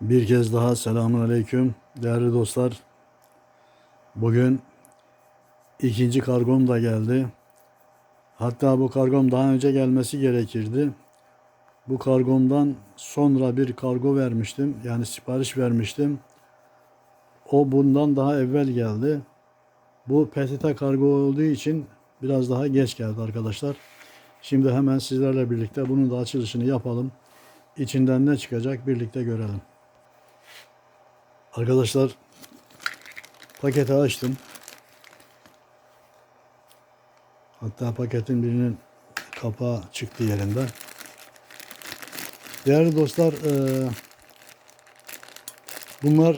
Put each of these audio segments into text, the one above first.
Bir kez daha selamun aleyküm değerli dostlar. Bugün ikinci kargom da geldi. Hatta bu kargom daha önce gelmesi gerekirdi. Bu kargomdan sonra bir kargo vermiştim. Yani sipariş vermiştim. O bundan daha evvel geldi. Bu PTT kargo olduğu için biraz daha geç geldi arkadaşlar. Şimdi hemen sizlerle birlikte bunun da açılışını yapalım. İçinden ne çıkacak birlikte görelim. Arkadaşlar paketi açtım. Hatta paketin birinin kapağı çıktı yerinde. Değerli dostlar eee, bunlar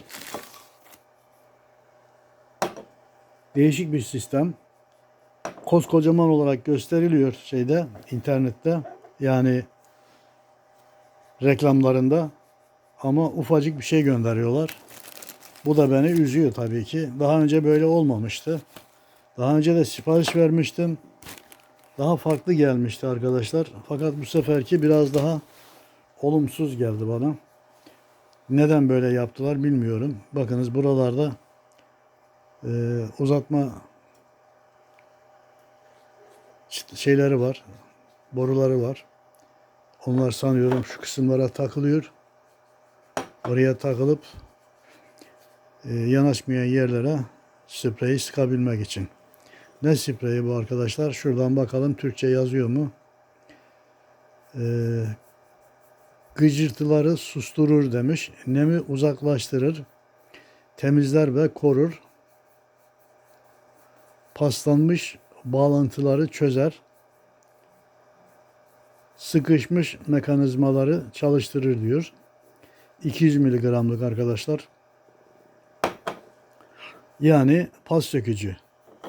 değişik bir sistem. Koskocaman olarak gösteriliyor şeyde internette. Yani reklamlarında ama ufacık bir şey gönderiyorlar. Bu da beni üzüyor tabii ki. Daha önce böyle olmamıştı. Daha önce de sipariş vermiştim. Daha farklı gelmişti arkadaşlar. Fakat bu seferki biraz daha olumsuz geldi bana. Neden böyle yaptılar bilmiyorum. Bakınız buralarda e, uzatma şeyleri var. Boruları var. Onlar sanıyorum şu kısımlara takılıyor. Oraya takılıp yanaşmayan yerlere spreyi sıkabilmek için. Ne spreyi bu arkadaşlar? Şuradan bakalım Türkçe yazıyor mu? E, gıcırtıları susturur demiş. Nemi uzaklaştırır. Temizler ve korur. Paslanmış bağlantıları çözer. Sıkışmış mekanizmaları çalıştırır diyor. 200 miligramlık arkadaşlar. Yani pas sökücü.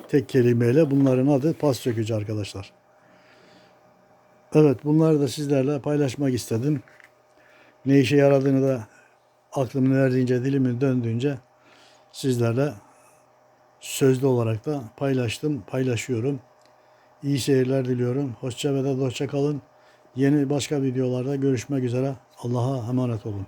Tek kelimeyle bunların adı pas sökücü arkadaşlar. Evet bunları da sizlerle paylaşmak istedim. Ne işe yaradığını da aklımın erdiğince, dilimin döndüğünce sizlerle sözlü olarak da paylaştım, paylaşıyorum. İyi seyirler diliyorum. Hoşça ve de dostça kalın. Yeni başka videolarda görüşmek üzere. Allah'a emanet olun.